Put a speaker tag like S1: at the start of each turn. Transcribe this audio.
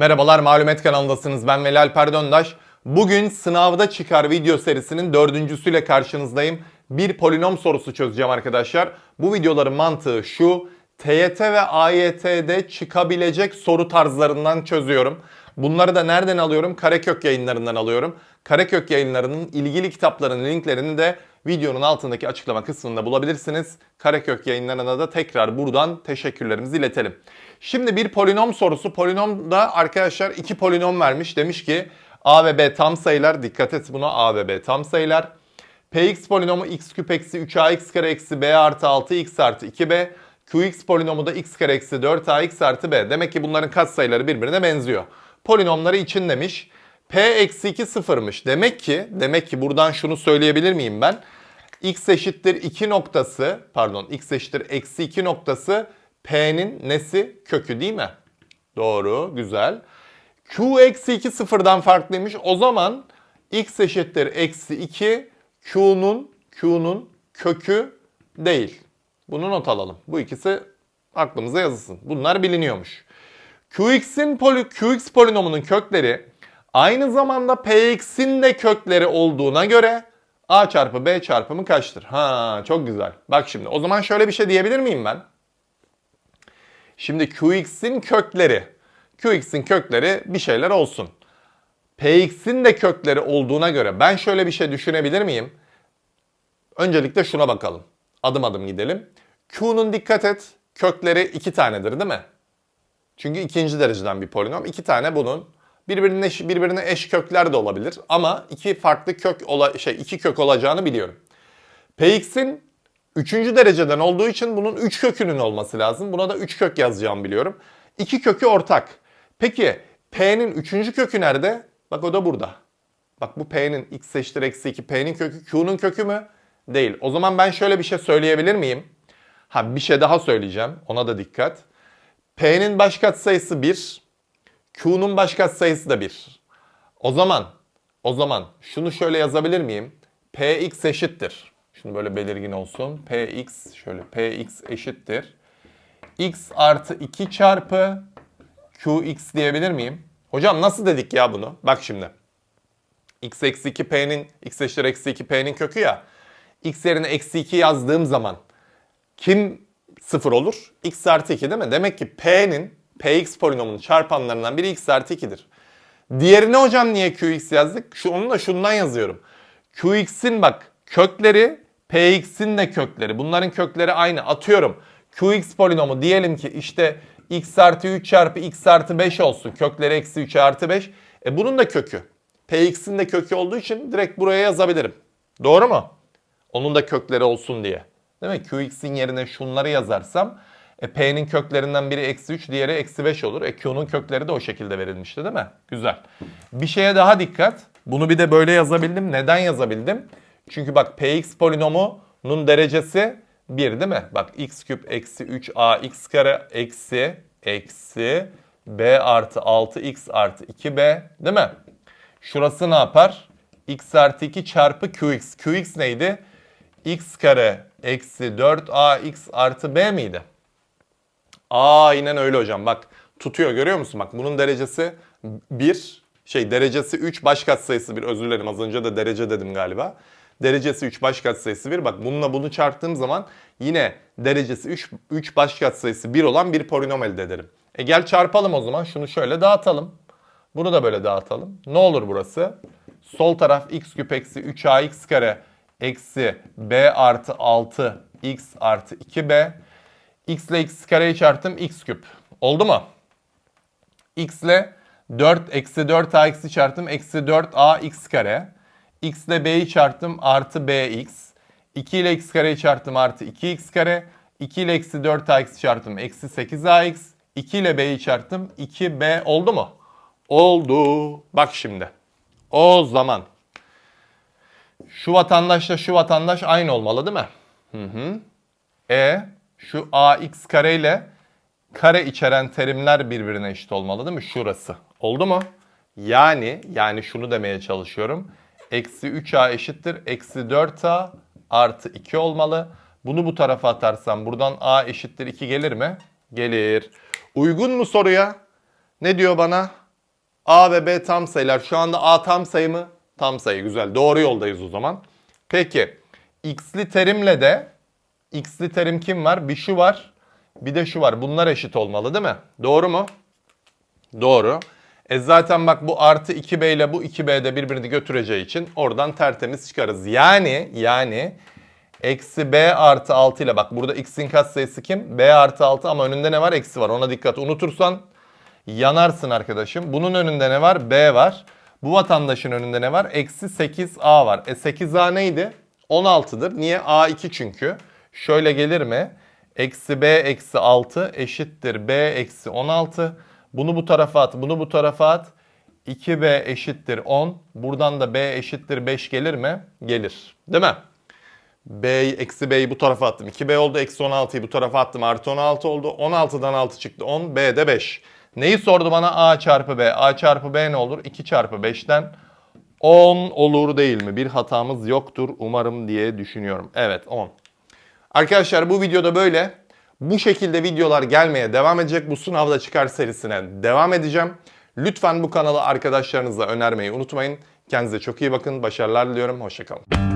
S1: Merhabalar Malumet kanalındasınız. Ben Veli Alper Döndaş. Bugün sınavda çıkar video serisinin dördüncüsüyle karşınızdayım. Bir polinom sorusu çözeceğim arkadaşlar. Bu videoların mantığı şu. TYT ve AYT'de çıkabilecek soru tarzlarından çözüyorum. Bunları da nereden alıyorum? Karekök yayınlarından alıyorum. Karekök yayınlarının ilgili kitaplarının linklerini de videonun altındaki açıklama kısmında bulabilirsiniz. Karekök yayınlarına da tekrar buradan teşekkürlerimizi iletelim. Şimdi bir polinom sorusu. Polinomda arkadaşlar iki polinom vermiş. Demiş ki A ve B tam sayılar. Dikkat et buna A ve B tam sayılar. Px polinomu x küp eksi 3ax kare eksi b artı 6x artı 2b. Qx polinomu da x kare eksi 4ax artı b. Demek ki bunların katsayıları birbirine benziyor. Polinomları için demiş. P eksi 2 sıfırmış. Demek ki, demek ki buradan şunu söyleyebilir miyim ben? x eşittir 2 noktası, pardon x eşittir eksi 2 noktası P'nin nesi? Kökü değil mi? Doğru, güzel. Q eksi 2 sıfırdan farklıymış. O zaman x eşittir eksi 2 Q'nun Q'nun kökü değil. Bunu not alalım. Bu ikisi aklımıza yazılsın. Bunlar biliniyormuş. Qx'in poli, Qx polinomunun kökleri aynı zamanda Px'in de kökleri olduğuna göre A çarpı B çarpımı kaçtır? Ha çok güzel. Bak şimdi o zaman şöyle bir şey diyebilir miyim ben? Şimdi Qx'in kökleri. Qx'in kökleri bir şeyler olsun. Px'in de kökleri olduğuna göre ben şöyle bir şey düşünebilir miyim? Öncelikle şuna bakalım. Adım adım gidelim. Q'nun dikkat et kökleri iki tanedir değil mi? Çünkü ikinci dereceden bir polinom. İki tane bunun birbirine eş, birbirine eş kökler de olabilir ama iki farklı kök ola, şey iki kök olacağını biliyorum. Px'in üçüncü dereceden olduğu için bunun üç kökünün olması lazım. Buna da üç kök yazacağımı biliyorum. İki kökü ortak. Peki P'nin üçüncü kökü nerede? Bak o da burada. Bak bu P'nin x eşittir eksi 2 P'nin kökü Q'nun kökü mü? Değil. O zaman ben şöyle bir şey söyleyebilir miyim? Ha bir şey daha söyleyeceğim. Ona da dikkat. P'nin baş katsayısı 1. Q'nun baş katsayısı da 1. O zaman o zaman şunu şöyle yazabilir miyim? Px eşittir. Şunu böyle belirgin olsun. Px şöyle Px eşittir. x artı 2 çarpı Qx diyebilir miyim? Hocam nasıl dedik ya bunu? Bak şimdi. x eksi 2 P'nin x eşittir eksi 2 P'nin kökü ya. x yerine eksi 2 yazdığım zaman kim 0 olur? x artı 2 değil mi? Demek ki P'nin Px polinomunun çarpanlarından biri x artı 2'dir. Diğerine hocam niye Qx yazdık? Şu, onu da şundan yazıyorum. Qx'in bak kökleri Px'in de kökleri. Bunların kökleri aynı. Atıyorum. Qx polinomu diyelim ki işte x artı 3 çarpı x artı 5 olsun. Kökleri eksi 3 artı 5. E bunun da kökü. Px'in de kökü olduğu için direkt buraya yazabilirim. Doğru mu? Onun da kökleri olsun diye. Değil mi? Qx'in yerine şunları yazarsam e, P'nin köklerinden biri eksi 3, diğeri eksi 5 olur. E, Q'nun kökleri de o şekilde verilmişti değil mi? Güzel. Bir şeye daha dikkat. Bunu bir de böyle yazabildim. Neden yazabildim? Çünkü bak Px polinomunun derecesi 1 değil mi? Bak x küp eksi 3ax kare eksi eksi b artı 6x artı 2b değil mi? Şurası ne yapar? x artı 2 çarpı qx. qx neydi? x kare eksi 4ax artı b miydi? Aynen öyle hocam. Bak tutuyor görüyor musun? Bak bunun derecesi 1. Şey derecesi 3 baş katsayısı 1. Özür dilerim az önce de derece dedim galiba. Derecesi 3 baş katsayısı 1. Bak bununla bunu çarptığım zaman yine derecesi 3, 3 baş katsayısı 1 olan bir polinom elde ederim. E gel çarpalım o zaman. Şunu şöyle dağıtalım. Bunu da böyle dağıtalım. Ne olur burası? Sol taraf x küp eksi 3ax kare eksi b artı 6 x artı 2b. X ile x kareyi çarptım x küp. Oldu mu? x ile 4 eksi 4ax'i çarptım eksi 4ax kare. x ile b'yi çarptım artı bx. 2 ile x kareyi çarptım artı 2x kare. 2 ile eksi 4ax çarptım eksi 8ax. 2 ile b'yi çarptım 2b oldu mu? Oldu. Bak şimdi. O zaman şu vatandaşla şu vatandaş aynı olmalı değil mi? Hı hı. E şu ax kare ile kare içeren terimler birbirine eşit olmalı değil mi? Şurası. Oldu mu? Yani yani şunu demeye çalışıyorum. Eksi 3a eşittir. Eksi 4a artı 2 olmalı. Bunu bu tarafa atarsam buradan a eşittir 2 gelir mi? Gelir. Uygun mu soruya? Ne diyor bana? A ve B tam sayılar. Şu anda A tam sayı mı? Tam sayı. Güzel. Doğru yoldayız o zaman. Peki. X'li terimle de X'li terim kim var? Bir şu var. Bir de şu var. Bunlar eşit olmalı değil mi? Doğru mu? Doğru. E zaten bak bu artı 2b ile bu 2b de birbirini götüreceği için oradan tertemiz çıkarız. Yani yani eksi b artı 6 ile bak burada x'in katsayısı kim? b artı 6 ama önünde ne var? Eksi var. Ona dikkat. Unutursan yanarsın arkadaşım. Bunun önünde ne var? b var. Bu vatandaşın önünde ne var? Eksi 8a var. E 8a neydi? 16'dır. Niye? a 2 çünkü. Şöyle gelir mi? Eksi b eksi 6 eşittir b eksi 16. Bunu bu tarafa at, bunu bu tarafa at. 2b eşittir 10. Buradan da b eşittir 5 gelir mi? Gelir. Değil mi? b eksi b'yi bu tarafa attım. 2b oldu. Eksi 16'yı bu tarafa attım. Artı 16 oldu. 16'dan 6 çıktı 10. b de 5. Neyi sordu bana? a çarpı b. a çarpı b ne olur? 2 çarpı 5'ten 10 olur değil mi? Bir hatamız yoktur umarım diye düşünüyorum. Evet 10. Arkadaşlar bu videoda böyle. Bu şekilde videolar gelmeye devam edecek. Bu sınavda çıkar serisine devam edeceğim. Lütfen bu kanalı arkadaşlarınızla önermeyi unutmayın. Kendinize çok iyi bakın. Başarılar diliyorum. Hoşçakalın.